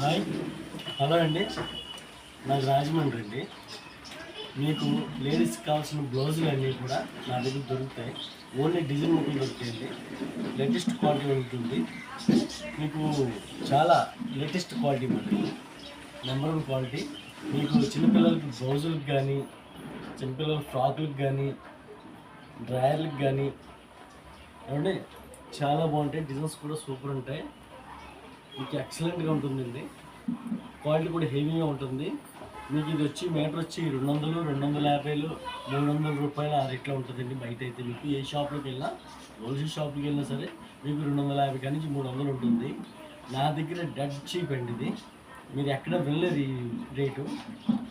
Hi. Hello అండి. నాకు రాజమండ్రి అండి మీకు లేడీస్కి కావాల్సిన బ్లౌజులు అన్నీ కూడా నా దగ్గర దొరుకుతాయి. ఓన్లీ డిజైన్ ముక్కలు దొరుకుతాయండి లేటెస్ట్ క్వాలిటీ ఉంటుంది. మీకు చాలా లేటెస్ట్ క్వాలిటీ మరి. Number one quality. మీకు చిన్నపిల్లలకి బ్లౌజులకు కానీ చిన్నపిల్లల ఫ్రాకులకు కానీ డ్రాయర్లకు కానీ ఏమండి? చాలా బాగుంటాయి. డిజైన్స్ కూడా సూపర్ ఉంటాయి. మీకు ఎక్సలెంట్గా ఉంటుందండి. క్వాలిటీ కూడా హెవీగా ఉంటుంది. మీకు ఇది వచ్చి మీటర్ వచ్చి రెండు వందలు రెండు వందల యాభైలు మూడు వందల రూపాయలు ఆ రేట్లో ఉంటుందండి బయట అయితే మీకు. ఏ షాప్లోకి వెళ్ళినా హోల్సేల్ షాప్కి వెళ్ళినా సరే మీకు రెండు వందల యాభై కానీ మూడు వందలు ఉంటుంది. నా దగ్గర డెడ్ చీప్ అండి ఇది. మీరు ఎక్కడ వెళ్ళలేదు ఈ రేటు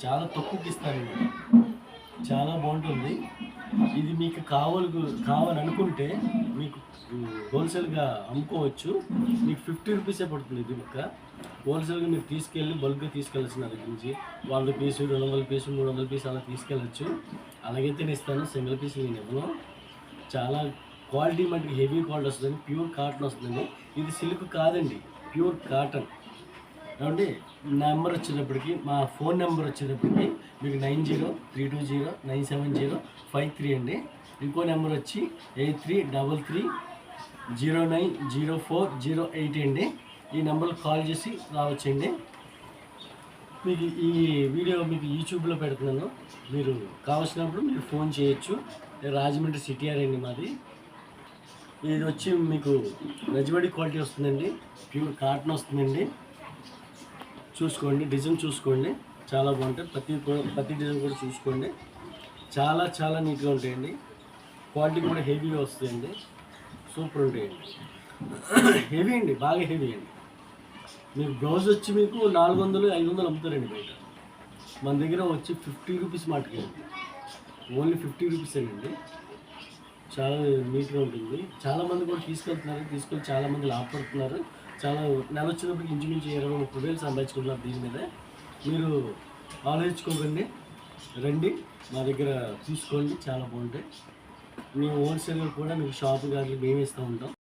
చాలా తక్కువకి ఇస్తారండి చాలా బాగుంటుంది. ఇది మీకు కావాలి కావాలనుకుంటే మీకు హోల్సేల్గా అమ్ముకోవచ్చు. మీకు ఫిఫ్టీ రూపీసే పడుతుంది ఇది ఒక హోల్సేల్గా మీరు తీసుకెళ్ళి బల్క్గా తీసుకెళ్ళచ్చు నా దగ్గర నుంచి వంద పీసు రెండు వందల పీసు మూడు వందల పీసు అలా తీసుకెళ్ళచ్చు. అలాగైతే నేను ఇస్తాను సింగిల్ పీస్ నేను ఇవ్వను. చాలా క్వాలిటీ మటుకు హెవీ క్వాలిటీ వస్తుందండి ప్యూర్ కాటన్ వస్తుందండి. ఇది సిల్క్ కాదండి ప్యూర్ కాటన్. ఏమండి నెంబర్ వచ్చేటప్పటికి మా ఫోన్ నెంబర్ వచ్చేటప్పటికి మీకు nine zero three two zero nine seven zero five three అండి. ఇంకో నెంబర్ వచ్చి eight three double three zero nine zero four zero eight అండి. ఈ నెంబర్కి కాల్ చేసి రావచ్చండి. మీకు ఈ వీడియో మీకు యూట్యూబ్లో పెడుతున్నాను. మీరు కావాల్సినప్పుడు మీరు ఫోన్ చేయొచ్చు. రాజమండ్రి సిటీఆర్ అండి మాది. ఇది వచ్చి మీకు రజబడి క్వాలిటీ వస్తుందండి. ప్యూర్ కాటన్ వస్తుందండి. చూసుకోండి డిజైన్ చూసుకోండి. చాలా బాగుంటాయి. ప్రతి ప్రతి డిజైన్ కూడా చూసుకోండి. చాలా చాలా నీట్గా ఉంటాయండి. క్వాలిటీ కూడా హెవీగా వస్తాయండి. సూపర్ ఉంటాయండి. హెవీ అండి బాగా హెవీ అండి. మీకు బ్లౌజ్ వచ్చి మీకు నాలుగు వందలు ఐదు వందలు అమ్ముతారండి బయట. మన దగ్గర వచ్చి ఫిఫ్టీ రూపీస్ మాటకి ఓన్లీ ఫిఫ్టీ రూపీస్ అండి. చాలా నీట్గా ఉంటుంది. చాలామంది కూడా తీసుకెళ్తున్నారు. తీసుకొని చాలామంది లాభపడుతున్నారు. చాలా నెల వచ్చినప్పటికి ఇంచుమించు ఇరవై ముప్పై వేలు సంపాదించుకుంటున్నారు దీని మీద. మీరు ఆలోచించుకోకండి. రండి మా దగ్గర తీసుకోండి చాలా బాగుంటాయి. మేము హోల్సేల్ కూడా మీకు షాపు కానీ మేము ఇస్తూ ఉంటాం.